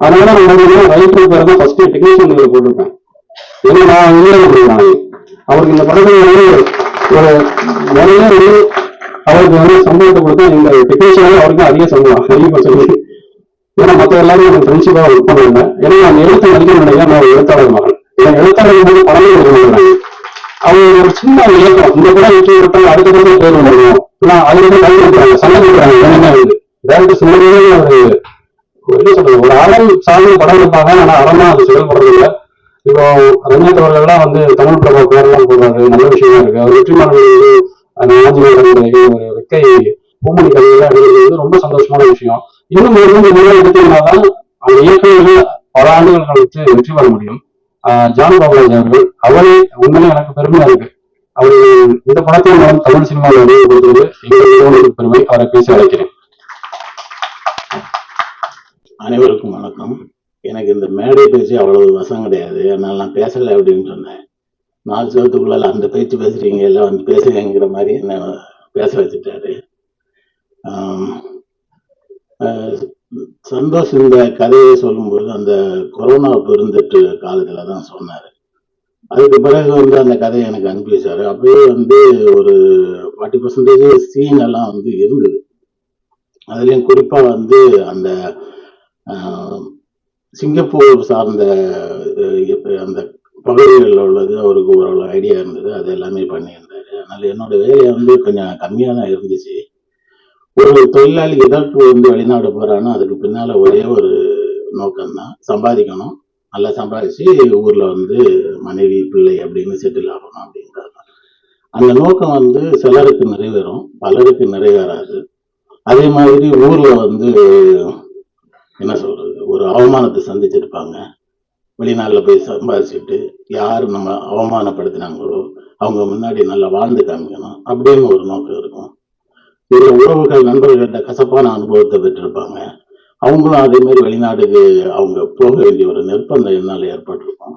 அதனால நான் வந்து பேர் தான் ஃபர்ஸ்ட் டெக்னீஷியன் போட்டிருப்பேன் ஏன்னா நான் இந்தியாவில் அவருக்கு இந்த படத்தில் வந்து ஒரு நிறைய வந்து அவருக்கு வந்து சம்பளத்தை கொடுத்தா இந்த டெக்னீஷியனால அவருக்கு அதிக சம்பளம் கண்டிப்பாக சொல்லி ஏன்னா மற்ற எல்லாரும் எனக்கு ஃப்ரெண்ட்ஷிப்பாக ஒர்க் பண்ணிருந்தேன் ஏன்னா நான் எழுத்து நடிக்க நினைக்கிறேன் நான் ஒரு எழுத்தாளர் மகன். என் எழுத்தாளர் போது படமே எழுதுறாங்க அவங்க ஒரு சின்ன இயக்கம். இந்த படம் வெற்றி விட்டாங்க அடுத்த படம் பேர் வந்துடும் நான் அதுல இருந்து கை கொடுக்குறாங்க சண்டை கொடுக்குறாங்க. என்னென்ன வந்து டேரக்டர் சின்னதே ஒரு என்ன சொல்றது ஒரு அறம் சார்ந்த படம் எடுப்பாங்க ஆனா அறமா அது செயல்படுறது இல்லை இப்போ ரஞ்சித் அவர்கள்லாம் வந்து தமிழ் பிரபா பேரெல்லாம் போடுறாரு நல்ல விஷயமா இருக்கு. அவர் வெற்றிமாறன் அந்த ஆஞ்சநேயர் ஒரு வெக்கை பூமணி கதையெல்லாம் எழுதுறது வந்து ரொம்ப சந்தோஷமான விஷயம். இன்னும் ஒரு மூணு முறை எடுத்தீங்கன்னாதான் அந்த இயக்குநர்கள் பல ஆண்டுகள் கழித்து வெற்றி பெற முடியும். ஜான் பாபுராஜ் அவர்கள். அவரே உண்மையிலே எனக்கு பெருமையா இருக்கு. அவர் இந்த படத்தை நான் தமிழ் சினிமாவில் அறிமுகப்படுத்துவது கொடுத்தது எங்களுக்கு பெருமை. அவரை பேச அழைக்கிறேன். அனைவருக்கும் வணக்கம். எனக்கு இந்த மேடை பேச்சு அவ்வளவு வசம் கிடையாது. அதனால நான் பேசலை அப்படின்னு சொன்னேன். நாலு சவத்துக்குள்ளால அந்த பேச்சு பேசுறீங்க எல்லாம் வந்து பேசுறீங்கிற மாதிரி என்ன பேச வச்சுட்டாரு. சந்தோஷ் இந்த கதையை சொல்லும்போது அந்த கொரோனா பெருந்தொற்று காலத்துல தான் சொன்னார். அதுக்கு பிறகு வந்து அந்த கதையை எனக்கு அனுப்பி வச்சாரு அப்பயே வந்து ஒரு ஃபார்ட்டி பர்சன்டேஜ் சீன் எல்லாம் வந்து இருந்தது. அதுலேயும் குறிப்பாக வந்து அந்த சிங்கப்பூர் சார்ந்த அந்த பகுதிகளில் உள்ளது அவருக்கு ஓரளவு ஐடியா இருந்தது அது எல்லாமே பண்ணியிருந்தாரு. அதனால் என்னோட வேலை வந்து கொஞ்சம் கம்மியாக தான் இருந்துச்சு. ஒரு தொழிலாளி எதற்கு வந்து வெளிநாடு போகிறானோ அதுக்கு பின்னால் ஒரே ஒரு நோக்கம் தான் சம்பாதிக்கணும். நல்லா சம்பாதிச்சு ஊரில் வந்து மனைவி பிள்ளை அப்படின்னு செட்டில் ஆகணும் அப்படின்றது அந்த நோக்கம் வந்து சிலருக்கு நிறைவேறும் பலருக்கு நிறைவேறாது. அதே மாதிரி ஊரில் வந்து என்ன சொல்றது ஒரு அவமானத்தை சந்திச்சிருப்பாங்க. வெளிநாட்டுல போய் சம்பாதிச்சுட்டு யார் நம்ம அவமானப்படுத்தினாங்களோ அவங்க முன்னாடி நல்லா வாழ்ந்து காமிக்கணும். அப்படின்னு ஒரு நோக்கம் இருக்கும். இதில் உறவுகள் நண்பர்கள்ட்ட கசப்பான அனுபவத்தை பெற்றிருப்பாங்க. அவங்களும் அதே மாதிரி வெளிநாட்டுக்கு அவங்க போக வேண்டிய ஒரு நிர்பந்தம் என்னால் ஏற்பட்டிருக்கும்.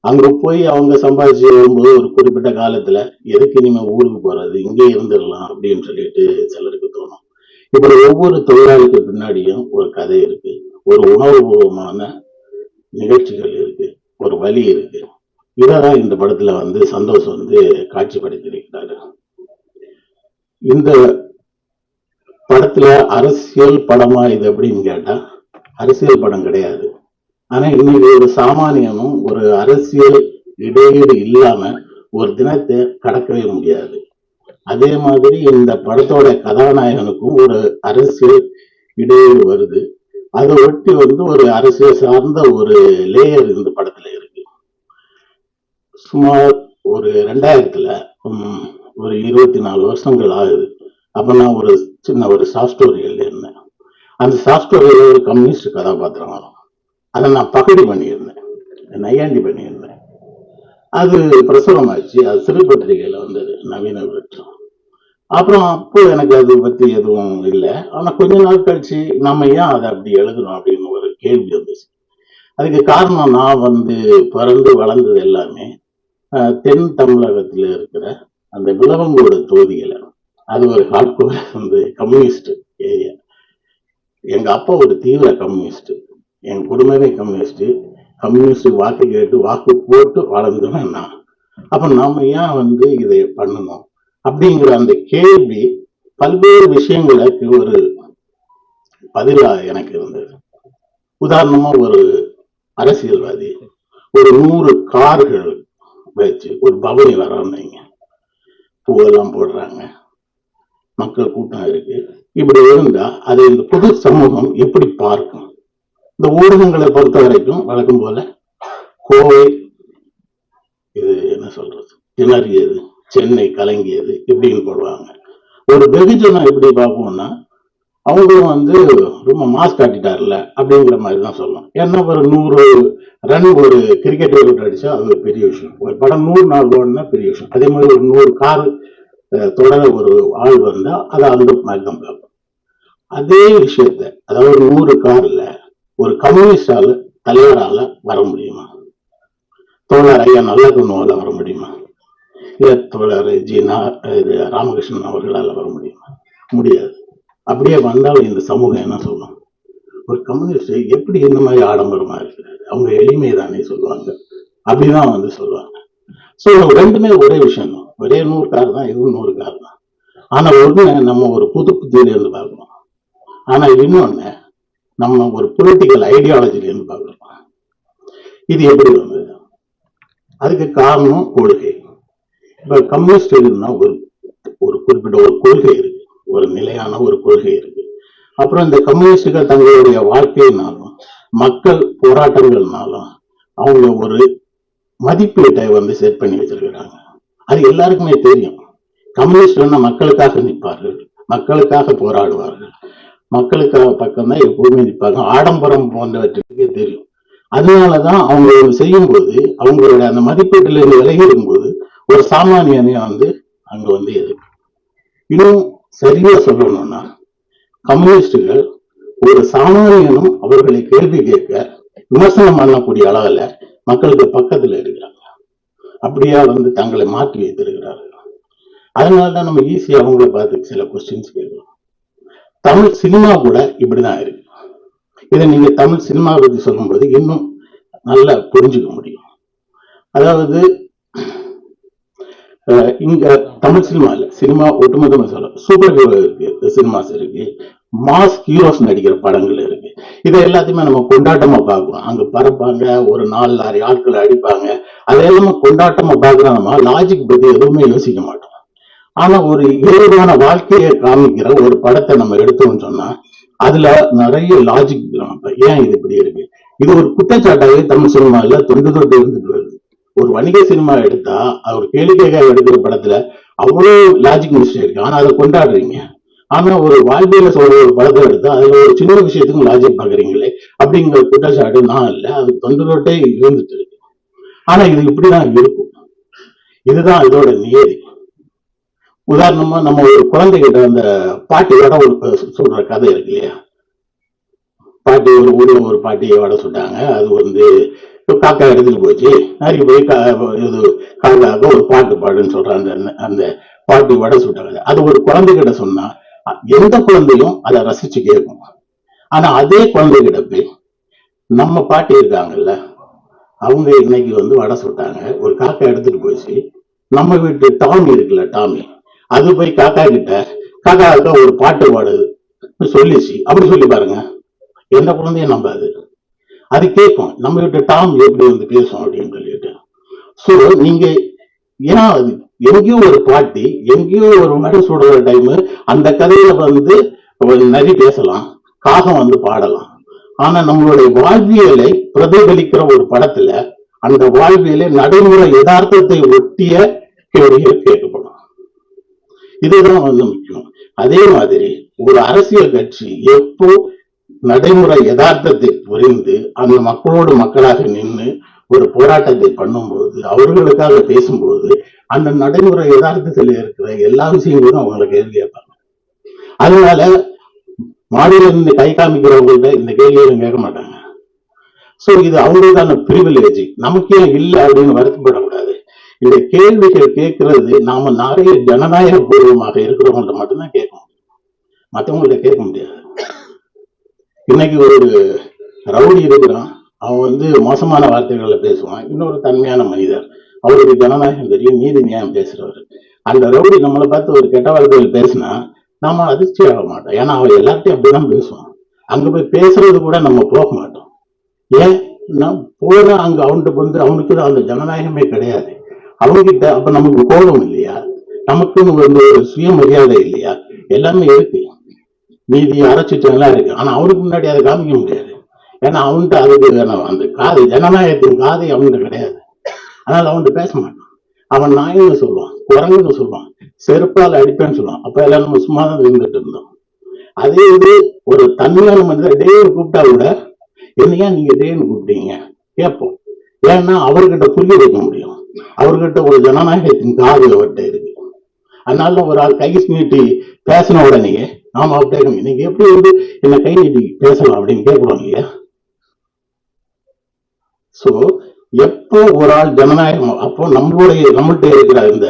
அங்க போய் அவங்க சம்பாதிச்சு வரும்போது ஒரு குறிப்பிட்ட காலத்துல எதுக்கு இனிமேல் ஊருக்கு போகிறது இங்கே இருந்துடலாம் அப்படின்னு சொல்லிட்டு சிலருக்கு தோணும். இப்படி ஒவ்வொரு தொழிலாளிக்கு பின்னாடியும் ஒரு கதை இருக்கு. ஒரு உணர்வுபூர்வமான நிகழ்ச்சிகள் இருக்கு. ஒரு வழி இருக்கு. இதான் இந்த படத்துல வந்து சந்தோஷ் வந்து காட்சிப்படுத்தியிருக்கிறாரு. இந்த படத்துல அரசியல் படமா இது அப்படின்னு கேட்டா அரசியல் படம் கிடையாது. ஆனா இன்னைக்கு ஒரு சாமானியனும் ஒரு அரசியல் இடையீடு இல்லாம ஒரு தினத்தை கடக்கவே முடியாது. அதே மாதிரி இந்த படத்தோட கதாநாயகனுக்கும் ஒரு அரசியல் இடையூறு வருது. அதை ஒட்டி வந்து ஒரு அரசியல் சார்ந்த ஒரு லேயர் இந்த படத்துல இருக்கு. சுமார் ஒரு ரெண்டாயிரத்துல உம், ஒரு இருபத்தி நாலு வருஷங்கள் ஆகுது. அப்ப நான் ஒரு சின்ன ஒரு சாஃப்ட் ஸ்டோரி எழுதியிருந்தேன். அந்த சாஃப்ட் ஸ்டோரியில ஒரு கம்யூனிஸ்ட் கதாபாத்திரம் வரும். அதை நான் பகடி பண்ணியிருந்தேன். நையாண்டி பண்ணியிருந்தேன். அது பிரசுரமாச்சு அது சிறுபத்திரிகையில் வந்தது. நவீன பெற்றம் அப்புறம் அப்போ எனக்கு அது பத்தி எதுவும் இல்லை. ஆனா கொஞ்ச நாள் கழிச்சு நம்ம ஏன் அதை அப்படி எழுதணும் அப்படின்னு ஒரு கேள்வி வந்துச்சு. அதுக்கு காரணம் நான் வந்து பிறந்து வளர்ந்தது எல்லாமே தென் தமிழகத்துல இருக்கிற அந்த விளவங்கோடு தொகுதிகளை அது ஒரு ஹார்ட்கோர் வந்து கம்யூனிஸ்ட் ஏரியா எங்க அப்பா ஒரு தீவிர கம்யூனிஸ்ட் என் குடும்பமே கம்யூனிஸ்ட் கம்யூனிஸ்ட் வாக்கு கேட்டு வாக்கு போட்டு வளர்ந்தவன் நான். அப்ப நாம ஏன் வந்து இதை பண்ணணும்? அப்படிங்கிற அந்த கேள்வி பல்வேறு விஷயங்களுக்கு ஒரு பதிலா எனக்கு இருந்தது. உதாரணமா ஒரு அரசியல்வாதி ஒரு நூறு கார்கள் வச்சு ஒரு பவனி வரான்னு பூவெல்லாம் போடுறாங்க. மக்கள் கூட்டம் இருக்கு. இப்படி இருந்தா அதை இந்த பொது சமூகம் எப்படி பார்க்கும்? இந்த ஊடகங்களை பொறுத்த வரைக்கும் வழக்கம் போல கோவை இது என்ன சொல்றது? திணறியது சென்னை கலங்கியது இப்படின்னு போடுவாங்க. ஒரு வெகுஜனம் எப்படி பார்ப்போம்னா அவங்களும் வந்து ரொம்ப மாஸ் காட்டிட்டார்ல அப்படிங்கிற மாதிரி தான் சொல்லணும் ஏன்னா ஒரு நூறு ரன் ஒரு கிரிக்கெட் விக்கெட் அடிச்சா அது ஒரு பெரிய விஷயம். ஒரு படம் நூறு நாள் ஓடுனா பெரிய விஷயம். அதே மாதிரி ஒரு நூறு கார் தொடர ஒரு ஆள் வந்தா அதை அந்த மாதிரி தான் பார்ப்போம். அதே விஷயத்த அதாவது நூறு கார்ல ஒரு கம்யூனிஸ்டால தலைவரால வர முடியுமா? தோழர் ஐயா நல்ல குணவால வர முடியுமா? தோழர் ஜீனா இது ராமகிருஷ்ணன் அவர்களால வர முடியுமா? முடியாது. அப்படியே வந்தாலும் இந்த சமூகம் என்ன சொல்லும்? ஒரு கம்யூனிஸ்ட் எப்படி இந்த மாதிரி ஆடம்பரமா இருக்கிறாரு? அவங்க எளிமை தானே சொல்லுவாங்க. அப்படிதான் வந்து சொல்லுவாங்க. ஸோ ரெண்டுமே ஒரே விஷயம் தான் ஒரே நூறு கார் தான் இதுவும் நூறு கார் தான். ஆனா ஒண்ணு நம்ம ஒரு புது புத்தியிலேருந்து பார்க்கணும் ஆனா இன்னொன்னு நம்ம ஒரு பொலிட்டிக்கல் ஐடியாலஜிலேருந்து பார்க்கணும் இது எப்படி வந்தது? அதுக்கு காரணம் கொள்கை. இப்போ கம்யூனிஸ்ட் எதுனா ஒரு ஒரு குறிப்பிட்ட ஒரு கொள்கை இருக்கு. ஒரு நிலையான ஒரு கொள்கை இருக்கு. அப்புறம் இந்த கம்யூனிஸ்டுகள் தங்களுடைய வாழ்க்கையினாலும் மக்கள் போராட்டங்கள்னாலும் அவங்க ஒரு மதிப்பீட்டை வந்து செட் பண்ணி வச்சிருக்கிறாங்க. அது எல்லாருக்குமே தெரியும். கம்யூனிஸ்ட் வந்து மக்களுக்காக நிற்பார்கள். மக்களுக்காக போராடுவார்கள். மக்களுக்காக பக்கம்தான் எப்பவுமே நிற்பாங்க. ஆடம்பரம் போன்றவற்றுக்கு தெரியும். அதனாலதான் அவங்க செய்யும் செய்யும்போது அவங்களுடைய அந்த மதிப்பீட்டிலிருந்து விலகிடும்போது விலகி இருக்கும்போது ஒரு சாமானியனையும் வந்து அங்க வந்து இருக்கு இன்னும் சரியா சொல்லணும்னா கம்யூனிஸ்டுகள் ஒரு சாமானியனும் அவர்களை கேள்வி கேட்க விமர்சனம் பண்ணக்கூடிய அளவுல மக்களுக்கு பக்கத்துல இருக்கிறாங்க. அப்படியா வந்து தங்களை மாற்றி வைத்திருக்கிறார்கள். அதனால தான் நம்ம ஈஸியா அவங்கள பார்த்து சில கொஸ்டின்ஸ் கேட்கலாம் தமிழ் சினிமா கூட இப்படிதான் இருக்கு. இதை நீங்க தமிழ் சினிமா பத்தி சொல்லும்போது இன்னும் நல்லா புரிஞ்சுக்க முடியும். அதாவது இங்க தமிழ் சினிமா இல்ல. சினிமா ஒட்டுமொத்தமா சொல்ல சூப்பர் ஹீரோ இருக்கு சினிமாஸ் இருக்கு மாஸ் ஹீரோஸ் நடிக்கிற படங்கள் இருக்கு. இதை எல்லாத்தையுமே நம்ம கொண்டாட்டமா பார்க்கணும். அங்க பறப்பாங்க ஒரு நாலு ஆறு ஆட்களை அடிப்பாங்க. அதையெல்லாம் கொண்டாட்டமா பார்க்கிறோம் நம்ம லாஜிக் பத்தி எதுவுமே யோசிக்க மாட்டோம். ஆனா ஒரு இயல்பான வாழ்க்கையை காமிக்கிற ஒரு படத்தை நம்ம எடுத்தோம்னு சொன்னா அதுல நிறைய லாஜிக் ஏன் இது இப்படி இருக்கு? இது ஒரு குற்றச்சாட்டாகவே தமிழ் சினிமாவில் தொண்டு தொட்டு இருந்துட்டு வருது. ஒரு வணிக சினிமா எடுத்தா அவர் கேளிக்கைக்காக எடுக்கிற படத்துல அவ்வளவு லாஜிக் மிஸ்டேக் இருக்கு. ஆனா அதை கொண்டாடுறீங்க. ஆனா ஒரு வாழ்வியல சொல்ற ஒரு படத்தை எடுத்தா அதுல ஒரு சின்ன விஷயத்துக்கும் லாஜிக் பாக்குறீங்களே அப்படிங்கிற குற்றச்சாட்டு நான் இல்ல. அது தொண்டரோட்டே இருந்துட்டு இருக்கு. ஆனா இது இப்படிதான் இருக்கும். இதுதான் இதோட நியதி. உதாரணமா நம்ம ஒரு குழந்தைகிட்ட அந்த பாட்டி ஒரு சொல்ற கதை இருக்கு இல்லையா? பாட்டி ஒரு ஊரில் ஒரு பாட்டியை வடை சுட்டாங்க அது வந்து காக்கா எடுத்துட்டு போச்சு. நரி போய் கா- இது காக்காவுக்கு ஒரு பாட்டு பாடுன்னு சொல்ற அந்த அந்த பாட்டி வடை சுட்டாங்க. அது ஒரு குழந்தைகிட்ட சொன்னா எந்த குழந்தையும் அதை ரசிச்சு கேட்கும். ஆனா அதே குழந்தைகிட்ட போய் நம்ம பாட்டி இருக்காங்கல்ல அவங்க இன்னைக்கு வந்து வடை சுட்டாங்க. ஒரு காக்கா எடுத்துட்டு போச்சு. நம்ம வீட்டு டாமி இருக்குல்ல டாமி. அது போய் காக்கா கிட்ட காக்காவுக்கு ஒரு பாட்டு பாடுது சொல்லிச்சு. அப்படி சொல்லி பாருங்க. எந்த குழந்தையும் நம்பாது அது. கேட்கும். நம்ம கிட்ட டாம் எப்படி வந்து பேசும் அப்படின்னு சொல்லிட்டு. ஸோ நீங்க ஏன் அது எங்கேயோ ஒரு பாட்டி எங்கேயோ ஒரு மடை சுடுற டைம் அந்த கதையில வந்து நரி பேசலாம். காகம் வந்து பாடலாம். ஆனா நம்மளுடைய வாழ்வியலை பிரதிபலிக்கிற ஒரு படத்துல அந்த வாழ்வியலை நடைமுறை யதார்த்தத்தை ஒட்டிய கேள்விகள் கேட்கப்படும். இதுதான் வந்து முக்கியம். அதே மாதிரி ஒரு அரசியல் கட்சி எப்போ நடைமுறை யதார்த்தத்தை புரிந்து அந்த மக்களோடு மக்களாக நின்று ஒரு போராட்டத்தை பண்ணும்போது அவர்களுக்காக பேசும்போது அந்த நடைமுறை யதார்த்தத்தில் இருக்கிற எல்லா விஷயங்களும் அவங்களை கேள்வி கேட்பாங்க அதனால மாடியில கை காமிக்கிறவங்கள்ட்ட இந்த கேள்விகளும் கேட்க மாட்டாங்க. சோ இது அவங்களுக்கான பிரிவிலேஜ் நமக்கே இல்லை அப்படின்னு வருத்தப்படக்கூடாது. இந்த கேள்விகள் கேட்கறது நாம நிறைய ஜனநாயக பூர்வமாக இருக்கிறவங்கள்ட்ட மட்டும்தான் கேட்க முடியும். மற்றவங்கள்ட்ட கேட்க முடியாது. இன்னைக்கு ஒரு ரவுடி இருக்கிறான். அவன் வந்து மோசமான வார்த்தைகள்ல பேசுவான். இன்னொரு தன்மையான மனிதர். அவருக்கு ஜனநாயகம் தெரியும் நீதி நியாயம் பேசுறவர். அந்த ரவுடி நம்மளை பார்த்து ஒரு கெட்ட வார்த்தைகள் பேசினா நாம அதிர்ச்சி ஆக மாட்டோம். ஏன்னா அவன் எல்லாத்தையும் அப்படிதான் பேசுவான். அங்க போய் பேசுறது கூட நம்ம போக மாட்டோம். ஏன்? நான் போற அங்க அவன்கிட்ட வந்து அவனுக்கு தான் அந்த ஜனநாயகமே கிடையாது. அவன்கிட்ட அப்ப நமக்கு கோபம் இல்லையா? நமக்குன்னு வந்து ஒரு சுயமரியாதை இல்லையா? எல்லாமே இருக்கு. நீதி அரைச்சிட்டு எல்லாம் இருக்கு. ஆனா அவருக்கு முன்னாடி அதை காமிக்க முடியாது. ஏன்னா அவன்கிட்ட அதுக்கு அந்த காது ஜனநாயகத்தின் காதை அவன்கிட்ட கிடையாது. அதனால அவன்கிட்ட பேச மாட்டான். அவன் நாயன்னு சொல்லுவான் குரங்குன்னு சொல்லுவான் செருப்பால் அடிப்பேன்னு சொல்லுவான். அப்ப எல்லாம் நம்ம சும்மா தான் இருந்துட்டு இருந்தோம். அதே இது ஒரு தன்மையான மனிதர் டேன்னு கூப்பிட்டா கூட என்னையா நீங்க டேன்னு கூப்பிட்டீங்க? கேட்போம். ஏன்னா அவர்கிட்ட புரிய வைக்க முடியும். அவர்கிட்ட ஒரு ஜனநாயகத்தின் காது அவர்கிட்ட இருக்கு. அதனால ஒரு ஆள் கை நீட்டி பேசின உடனேயே நாம் அவர்கிட்ட இன்னைக்கு எப்படி வந்து என்ன கை நீட்டி பேசலாம் அப்படின்னு கேட்கிறோம் இல்லையா? சோ எப்போ ஒரு ஆள் ஜனநாயகம் அப்போ நம்மளுடைய நம்மள்கிட்ட இருக்கிற இந்த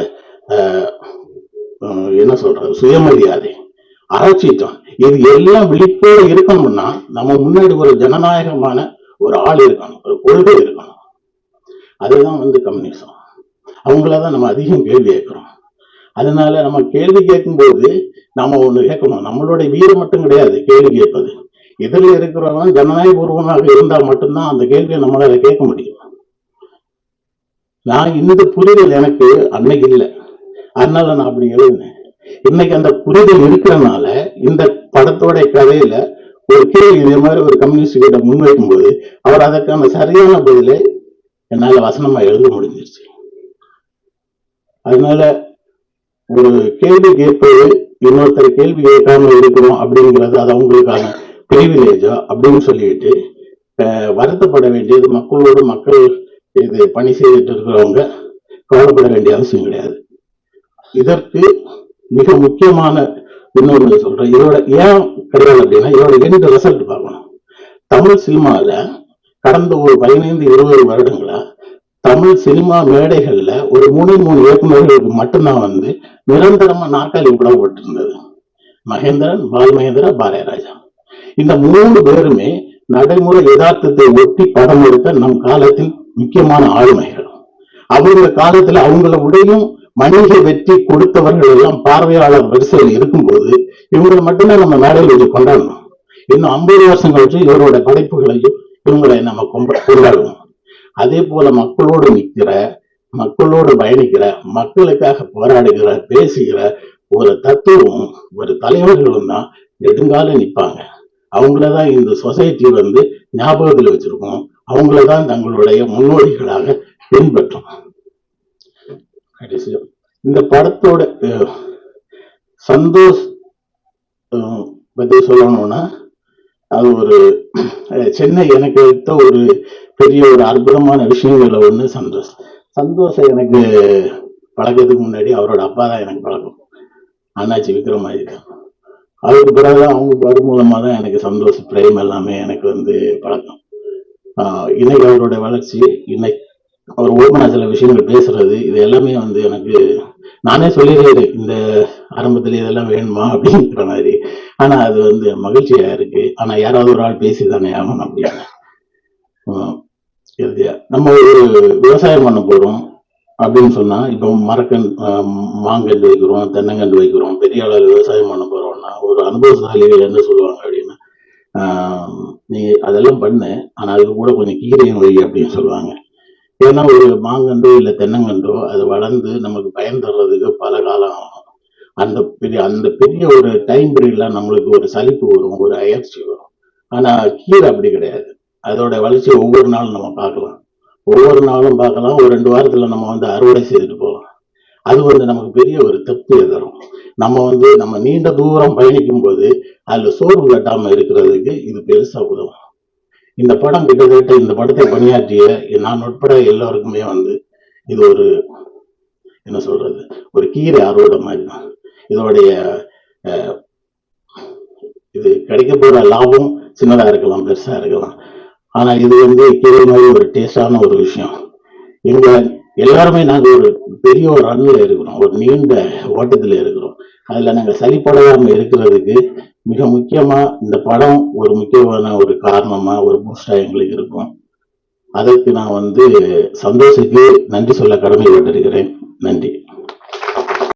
என்ன சொல்றது சுயமரியாதை அரைச்சிட்டோம் இது எல்லாம் விழிப்போடு இருக்கணும்னா நம்ம முன்னாடி ஒரு ஜனநாயகமான ஒரு ஆள் இருக்கணும் ஒரு கொள்கை இருக்கணும். அதுதான் வந்து கம்யூனிசம். அவங்களதான் நம்ம அதிகம் கேள்வி கேட்கிறோம். அதனால நம்ம கேள்வி கேட்கும்போது நாம ஒண்ணு கேட்கணும். நம்மளுடைய வீரம் மட்டும் கிடையாது கேள்வி கேட்பது. எதிரில் இருக்கிறவங்க ஜனநாயக இருந்தால் இருந்தா மட்டும்தான் அந்த கேள்வியை நம்மளால கேட்க முடியும். நான் இந்த புரிதல் எனக்கு அன்னைக்கு இல்லை. அதனால நான் அப்படி எழுதினேன். இன்னைக்கு அந்த புரிதல் இருக்கிறதுனால இந்த படத்தோட கதையில ஒரு கேள்வி இதே மாதிரி ஒரு கம்யூனிஸ்ட் கிட்ட முன்வைக்கும் போது அவர் அதற்கான சரியான பதிலை என்னால வசனமா எழுத முடிஞ்சிருச்சு. அதனால ஒரு கேள்வி கேட்பது இன்னொருத்தர் கேள்வி கேட்காம இருக்கணும் அப்படிங்கிறது அது அவங்களுக்கான பிரிவிலேஜா அப்படின்னு சொல்லிட்டு வருத்தப்பட வேண்டியது மக்களோடு மக்கள் இது பணி செய்துட்டு இருக்கிறவங்க கவலைப்பட வேண்டிய அவசியம் கிடையாது. இதற்கு மிக முக்கியமான இன்னொன்று சொல்றேன். இதோட ஏன் கிடையாது அப்படின்னா இதோட எண்ட் ரிசல்ட் பார்க்கணும். தமிழ் சினிமாவில் கடந்த ஒரு பதினைந்து இருபது வருடங்களா தமிழ் சினிமா மேடைகள்ல ஒரு மூணு மூணு இயக்குநர்களுக்கு மட்டும்தான் வந்து நிரந்தரமா நாற்காலி இருந்தது மகேந்திரன் பால் மகேந்திரா பாரதிராஜா இந்த மூணு பேருமே நடைமுறை யதார்த்தத்தை ஒட்டி படம் எடுத்த நம் காலத்தில் முக்கியமான ஆளுமைகள். அவங்க காலத்துல அவங்கள உடையும் மனித வெற்றி கொடுத்தவர்கள் எல்லாம் பார்வையாளர் வரிசையில் இருக்கும்போது இவங்களை மட்டும்தான் நம்ம மேடையில் வச்சு கொண்டாடணும். இன்னும் ஐம்பது வருஷம் கழிச்சு இவரோட படைப்புகளையும் இவங்களை நம்ம கொம்ப- கொண்டாடுவோம் அதே போல மக்களோடு நிற்கிற மக்களோடு பயணிக்கிற மக்களுக்காக போராடுகிற பேசுகிற ஒரு தத்துவமும் ஒரு தலைவர்களும் தான் நெடுங்கால நிற்பாங்க. அவங்களதான் இந்த சொசைட்டி வந்து ஞாபகத்தில் வச்சிருக்கோம். அவங்களதான் தங்களுடைய முன்னோடிகளாக பின்பற்றும். இந்த படத்தோட சந்தோஷ் பத்தி சொல்லணும்னா அது ஒரு சென்னை எனக்கு எடுத்த ஒரு பெரிய ஒரு அற்புதமான விஷயங்கள்ல ஒண்ணு சந்தோஷ். சந்தோஷம் எனக்கு பழக்கத்துக்கு முன்னாடி அவரோட அப்பா தான் எனக்கு பழக்கம். அண்ணாச்சி விக்ரமாதித்யா அதுக்கு பிறகு அவங்க வரு மூலமாக தான் எனக்கு சந்தோஷம் பிரேம் எல்லாமே எனக்கு வந்து பழக்கம். இன்னைக்கு அவரோட வளர்ச்சி இன்னைக்கு அவர் ஓப்பனா சில விஷயங்கள் பேசுறது இது எல்லாமே வந்து எனக்கு நானே சொல்லிடுறேன் இந்த ஆரம்பத்துல இதெல்லாம் வேணுமா அப்படிங்கிற மாதிரி. ஆனா அது வந்து மகிழ்ச்சியா இருக்கு. ஆனா யாராவது ஒரு ஆள் பேசி தானே ஆகணும் அப்படின்னு. இறுதியா நம்ம ஒரு விவசாயம் பண்ண போறோம் அப்படின்னு சொன்னா இப்போ மரக்கன் மாங்கன்று வைக்கிறோம் தென்னங்கன்று வைக்கிறோம் பெரிய அளவில் விவசாயம் பண்ண போறோம்னா ஒரு அனுபவசாலிகள் என்ன சொல்லுவாங்க அப்படின்னா நீ அதெல்லாம் பண்ணு ஆனால் அதுக்கு கூட கொஞ்சம் கீரையும் வை அப்படின்னு சொல்லுவாங்க. ஏன்னா ஒரு மாங்கன்றோ இல்லை தென்னங்கன்றோ அது வளர்ந்து நமக்கு பயன் தர்றதுக்கு பல காலம் ஆகும். அந்த பெரிய அந்த பெரிய ஒரு டைம் பீரியட்ல நம்மளுக்கு ஒரு சலிப்பு வரும் ஒரு அயற்சி வரும். ஆனால் கீரை அப்படி கிடையாது. அதோட வளர்ச்சி ஒவ்வொரு நாளும் நம்ம பார்க்கலாம். ஒவ்வொரு நாளும் பார்க்கலாம். ஒரு ரெண்டு வாரத்துல நம்ம வந்து அறுவடை செய்துட்டு போகலாம். அது வந்து நமக்கு பெரிய ஒரு திருப்தியை தரும். நம்ம வந்து நம்ம நீண்ட தூரம் பயணிக்கும் போது அதுல சோர்வு கட்டாம இருக்கிறதுக்கு இது பெருசா உதவும். இந்த படம் கிட்டத்தட்ட இந்த படத்தை பணியாற்றிய நான் உட்பட எல்லாருக்குமே வந்து இது ஒரு என்ன சொல்றது ஒரு கீரை அறுவடை மாதிரி தான். இதோடைய அஹ், இது கிடைக்க போற லாபம் சின்னதா இருக்கலாம் பெருசா இருக்கலாம். ஆனா இது வந்து கீரை மாதிரி ஒரு டேஸ்டான ஒரு விஷயம். எங்க எல்லாருமே நாங்கள் ஒரு பெரிய ஒரு ரன்னில் இருக்கிறோம். ஒரு நீண்ட ஓட்டத்தில் இருக்கிறோம். அதில் நாங்கள் சளிப்படாம இருக்கிறதுக்கு மிக முக்கியமாக இந்த படம் ஒரு முக்கியமான ஒரு காரணமாக ஒரு பூஸ்டாக எங்களுக்கு இருக்கும். அதற்கு நான் வந்து சந்தோஷுக்கு நன்றி சொல்ல கடமைப்பட்டிருக்கிறேன். நன்றி.